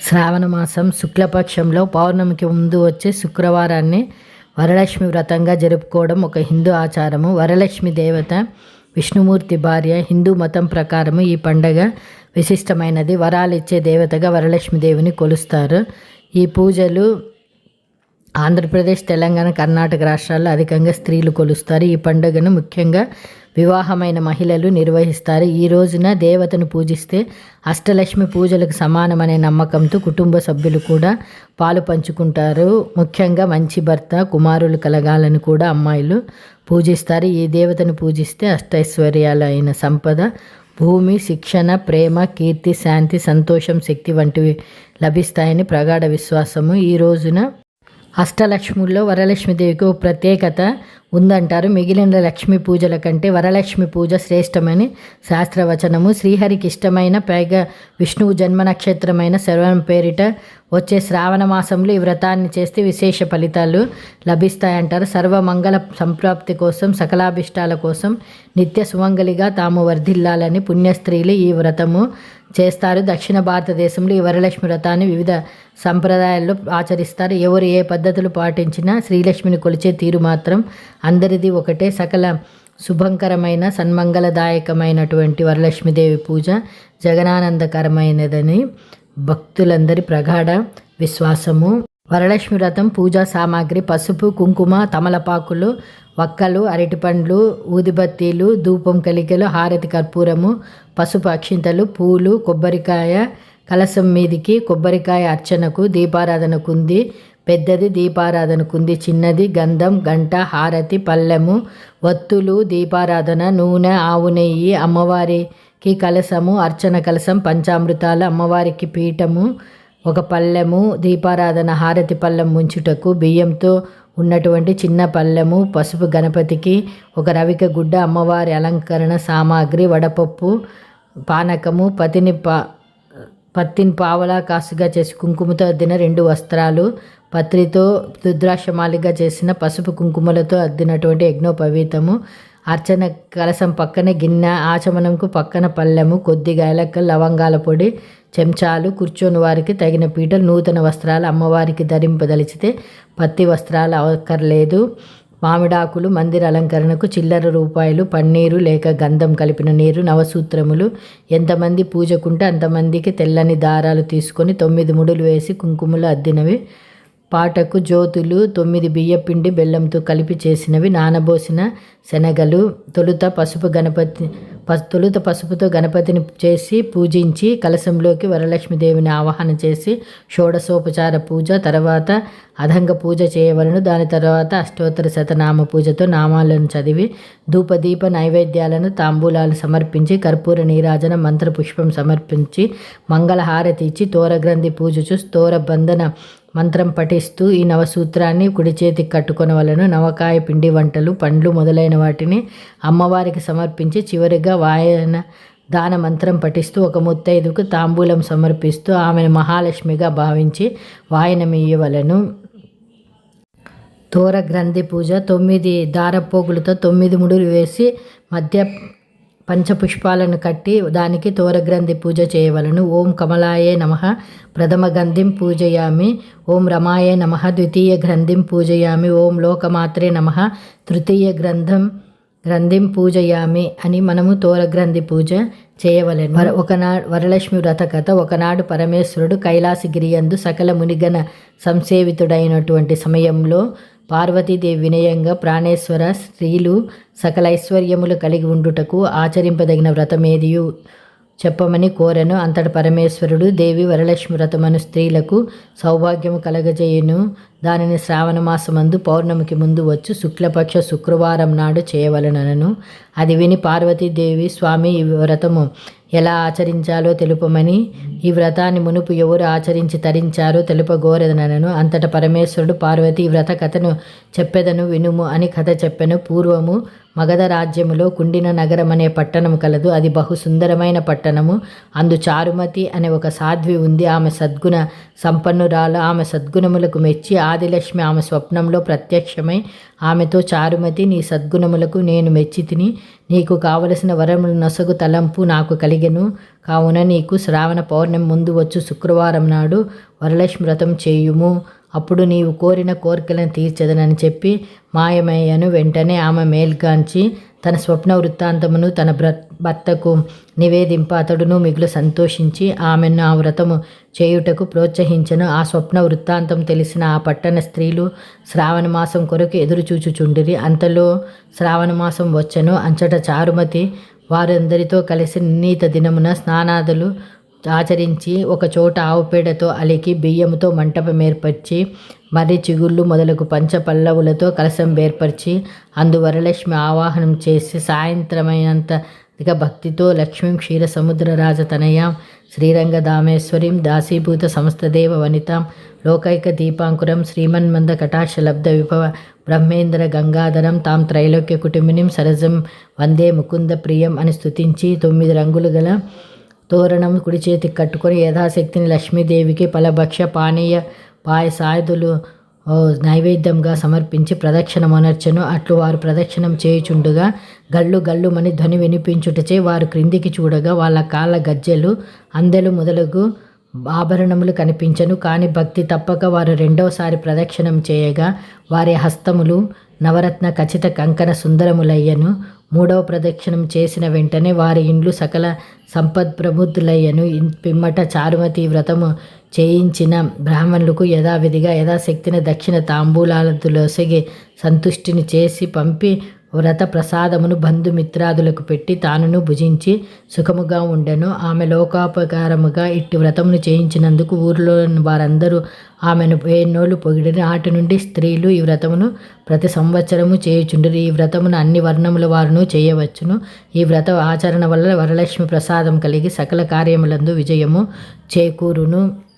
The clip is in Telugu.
శ్రావణ మాసం శుక్లపక్షంలో పౌర్ణమికి ముందు వచ్చే శుక్రవారాన్ని వరలక్ష్మి వ్రతంగా జరుపుకోవడం ఒక హిందూ ఆచారము. వరలక్ష్మి దేవత విష్ణుమూర్తి భార్య హిందూ మతం ప్రకారము ఈ పండగ విశిష్టమైనది. వరాలు ఇచ్చే దేవతగా వరలక్ష్మి దేవిని కొలుస్తారు. ఈ పూజలు ఆంధ్రప్రదేశ్ తెలంగాణ కర్ణాటక రాష్ట్రాల్లో అధికంగా స్త్రీలు కొలుస్తారు. ఈ పండుగను ముఖ్యంగా వివాహమైన మహిళలు నిర్వహిస్తారు. ఈ రోజున దేవతను పూజిస్తే అష్టలక్ష్మి పూజలకు సమానమనే నమ్మకంతో కుటుంబ సభ్యులు కూడా పాలు పంచుకుంటారు. ముఖ్యంగా మంచి భర్త కుమారులు కలగాలని కూడా అమ్మాయిలు పూజిస్తారు. ఈ దేవతను పూజిస్తే అష్టైశ్వర్యాలు అయిన సంపద భూమి శిక్షణ ప్రేమ కీర్తి శాంతి సంతోషం శక్తి వంటివి లభిస్తాయని ప్రగాఢ విశ్వాసము. ఈ రోజున అష్టలక్ష్ముల్లో వరలక్ష్మీదేవికి ఒక ప్రత్యేకత ఉందంటారు. మిగిలిన లక్ష్మీ పూజల కంటే వరలక్ష్మి పూజ శ్రేష్టమని శాస్త్రవచనము. శ్రీహరికి ఇష్టమైన పైగా విష్ణువు జన్మ నక్షత్రమైన శర్వణం పేరిట వచ్చే శ్రావణ మాసంలో ఈ వ్రతాన్ని చేస్తే విశేష ఫలితాలు లభిస్తాయంటారు. సర్వమంగళ సంప్రాప్తి కోసం సకలాభిష్టాల కోసం నిత్య సుమంగలిగా తాము వర్ధిల్లాలని పుణ్యస్త్రీలు ఈ వ్రతము చేస్తారు. దక్షిణ భారతదేశంలో ఈ వరలక్ష్మి వ్రతాన్ని వివిధ సంప్రదాయాల్లో ఆచరిస్తారు. ఎవరు ఏ పద్ధతులు పాటించినా శ్రీలక్ష్మిని కొలిచే తీరు మాత్రం అందరిది ఒకటే సకల శుభంకరమైన సన్మంగళదాయకమైనటువంటి వరలక్ష్మీదేవి పూజ జగనానందకరమైనదని భక్తులందరి ప్రగాఢ విశ్వాసము. వరలక్ష్మి వ్రతం పూజా సామాగ్రి పసుపు కుంకుమ తమలపాకులు వక్కలు అరటిపండ్లు ఊదిబత్తీలు ధూపం కలికలు హారతి కర్పూరము పసుపు అక్షింతలు పూలు కొబ్బరికాయ కలసం మీదికి కొబ్బరికాయ అర్చనకు దీపారాధనకుంది పెద్దది దీపారాధనకుంది చిన్నది గంధం గంట హారతి పల్లెము వత్తులు దీపారాధన నూనె ఆవు నెయ్యి అమ్మవారికి కలసము అర్చన కలసం పంచామృతాలు అమ్మవారికి పీఠము ఒక పల్లెము దీపారాధన హారతి పళ్ళెం ముంచుటకు బియ్యంతో ఉన్నటువంటి చిన్న పల్లెము పసుపు గణపతికి ఒక రవిక గుడ్డ అమ్మవారి అలంకరణ సామాగ్రి వడపప్పు పానకము పతిని పా పత్తిని పావలా కాసుగా చేసి కుంకుమతో అద్దిన రెండు వస్త్రాలు పత్రితో రుద్రాక్షమాలిగా చేసిన పసుపు కుంకుమలతో అద్దినటువంటి యజ్ఞోపవీతము అర్చన కలసం పక్కన గిన్నె ఆచమనంకు పక్కన పళ్ళెము కొద్దిగా ఏలక్కలు లవంగాల పొడి చెంచాలు కూర్చొని వారికి తగిన పీటలు నూతన వస్త్రాలు అమ్మవారికి ధరింపదలిచితే పత్తి వస్త్రాలు అవక్కర్లేదు. మామిడాకులు మందిర అలంకరణకు చిల్లర రూపాయలు పన్నీరు లేక గంధం కలిపిన నీరు నవసూత్రములు. ఎంతమంది పూజకుంటే అంతమందికి తెల్లని దారాలు తీసుకొని తొమ్మిది ముడులు వేసి కుంకుమలు అద్దినవి. పాటకు జ్యోతులు తొమ్మిది బియ్యపిండి బెల్లంతో కలిపి చేసినవి నానబోసిన శనగలు తొలుత పసుపు గణపతి తొలుత పసుపుతో గణపతిని చేసి పూజించి కలశంలోకి వరలక్ష్మీదేవిని ఆవాహన చేసి షోడశోపచార పూజ తర్వాత అధంగ పూజ చేయవలను. దాని తర్వాత అష్టోత్తర శతనామ పూజతో నామాలను చదివి ధూపదీప నైవేద్యాలను తాంబూలాలు సమర్పించి కర్పూర నీరాజన మంత్రపుష్పం సమర్పించి మంగళహారతి ఇచ్చి తోరగ్రంథి పూజచు స్తోర బంధన మంత్రం పఠిస్తూ ఈ నవసూత్రాన్ని కుడి చేతికి కట్టుకొనవలను నవకాయ పిండి వంటలు పండ్లు మొదలైన వాటిని అమ్మవారికి సమర్పించి చివరిగా వాయన దాన మంత్రం పఠిస్తూ ఒక ముత్తైదుకు తాంబూలం సమర్పిస్తూ ఆమెను మహాలక్ష్మిగా భావించి వాయనమియ్యవలను తోర గ్రంథి పూజ తొమ్మిది దారపోగులతో తొమ్మిది ముడులు వేసి మధ్య పంచపుష్పాలను కట్టి దానికి తోరగ్రంథి పూజ చేయవలను. ఓం కమలాయే నమ. ప్రథమ గంధిం పూజయామి. ఓం రమాయే నమ. ద్వితీయ గ్రంథిం పూజయామి. ఓం లోకమాత్రే నమ. తృతీయ గ్రంథం గ్రంథిం పూజయామి అని మనము తోరగ్రంథి పూజ చేయవలెను. వర ఒకనాడు వరలక్ష్మి వ్రత కథ ఒకనాడు పరమేశ్వరుడు కైలాసగిరి అందు సకల మునిగన సంసేవితుడైనటువంటి సమయంలో పార్వతీదేవి వినయంగా ప్రాణేశ్వర స్త్రీలు సకల ఐశ్వర్యములు కలిగి ఉండుటకు ఆచరింపదగిన వ్రతమేదియు చెప్పమని కోరను. అంతటి పరమేశ్వరుడు దేవి వరలక్ష్మి వ్రతమను స్త్రీలకు సౌభాగ్యము కలగజేయును. దానిని శ్రావణమాసమందు పౌర్ణమికి ముందు వచ్చు శుక్లపక్ష శుక్రవారం నాడు చేయవలనను. అది విని పార్వతీదేవి స్వామి ఈ వ్రతము ఎలా ఆచరించాలో తెలుపమని. ఈ వ్రతాన్ని మునుపు ఎవరు ఆచరించి తరించారో తెలుపగోరదనను. అంతట పరమేశ్వరుడు పార్వతి వ్రత కథను చెప్పెదను వినుము అని కథ చెప్పెను. పూర్వము మగధ రాజ్యములో కుండిన నగరం అనే పట్టణం కలదు. అది బహు సుందరమైన పట్టణము. అందు చారుమతి అనే ఒక సాధ్వి ఉంది. ఆమె సద్గుణ సంపన్నురాలు. ఆమె సద్గుణములకు మెచ్చి ఆ ఆదిలక్ష్మి ఆమె స్వప్నంలో ప్రత్యక్షమై ఆమెతో చారుమతి నీ సద్గుణములకు నేను మెచ్చి తిని నీకు కావలసిన వరములు నొసగు తలంపు నాకు కలిగెను. కావున నీకు శ్రావణ పౌర్ణమి ముందు వచ్చు శుక్రవారం నాడు వరలక్ష్మి వ్రతం చేయుము. అప్పుడు నీవు కోరిన కోరికలను తీర్చదనని చెప్పి మాయమయ్యను. వెంటనే ఆమె మేల్గాంచి తన స్వప్న వృత్తాంతమును తన భ్ర భర్తకు నివేదింప అతడును మిగులు సంతోషించి ఆమెను ఆ వ్రతము చేయుటకు ప్రోత్సహించను. ఆ స్వప్న వృత్తాంతం తెలిసిన ఆ పట్టణ స్త్రీలు శ్రావణ మాసం కొరకు ఎదురు చూచుచుండిరి. అంతలో శ్రావణమాసం వచ్చెను. అంచట చారుమతి వారందరితో కలిసి నిర్ణీత దినమున స్నానాదులు ఆచరించి ఒక చోట ఆవు పేడతో అలికి బియ్యముతో మంటపం ఏర్పరిచి మర్రి చిగుళ్ళు మొదలగు పంచ పల్లవులతో కలశం ఏర్పరిచి అందు వరలక్ష్మి ఆవాహనం చేసి సాయంత్రమైనంత ఇక భక్తితో లక్ష్మీం క్షీర సముద్ర తనయాం శ్రీరంగ దామేశ్వరీం దాసీభూత సమస్తదేవ వనితాం లోకైక దీపాంకురం శ్రీమన్మంద కటాక్షలబ్ధ విభవ బ్రహ్మేంద్ర గంగాధరం తాం త్రైలోక్య కుటుంబినిం సరజం వందే ముకుంద ప్రియం అని స్తుతించి తొమ్మిది రంగులు గల తోరణం కుడి చేతికి కట్టుకొని యథాశక్తిని లక్ష్మీదేవికి పలభక్ష పానీయ పాయసాయుధులు నైవేద్యంగా సమర్పించి ప్రదక్షిణమనర్చను అట్లు వారు ప్రదక్షిణం చేయుచుండగా గల్లు గల్లుమని ధ్వని వినిపించుటచే వారు క్రిందికి చూడగా వాళ్ళ కాళ్ళ గజ్జెలు అందెలు మొదలగు ఆభరణములు కనిపించను. కాని భక్తి తప్పక వారు రెండవసారి ప్రదక్షిణం చేయగా వారి హస్తములు నవరత్న ఖచ్చిత కంకణ సుందరములయ్యను. మూడవ ప్రదక్షిణం చేసిన వెంటనే వారి ఇండ్లు సకల సంపద్ ప్రబుద్ధులయ్యను పిమ్మట చారుమతి వ్రతము చేయించిన బ్రాహ్మణులకు యథావిధిగా యథాశక్తిని దక్షిణ తాంబూలాలతులొసగి సంతుష్టిని చేసి పంపి వ్రత ప్రసాదమును బంధుమిత్రాదులకు పెట్టి తానును భుజించి సుఖముగా ఉండెను. ఆమె లోకోపకారముగా ఇట్టి వ్రతమును చేయించినందుకు ఊరిలో వారందరూ ఆమెను ఎన్నోళ్ళు పొగిడిన నాటి నుండి స్త్రీలు ఈ వ్రతమును ప్రతి సంవత్సరము చేయుచుండరు. ఈ వ్రతమును అన్ని వర్ణముల వారును చేయవచ్చును. ఈ వ్రత ఆచరణ వల్ల వరలక్ష్మి ప్రసాదం కలిగి సకల కార్యములందు విజయము చేకూరును.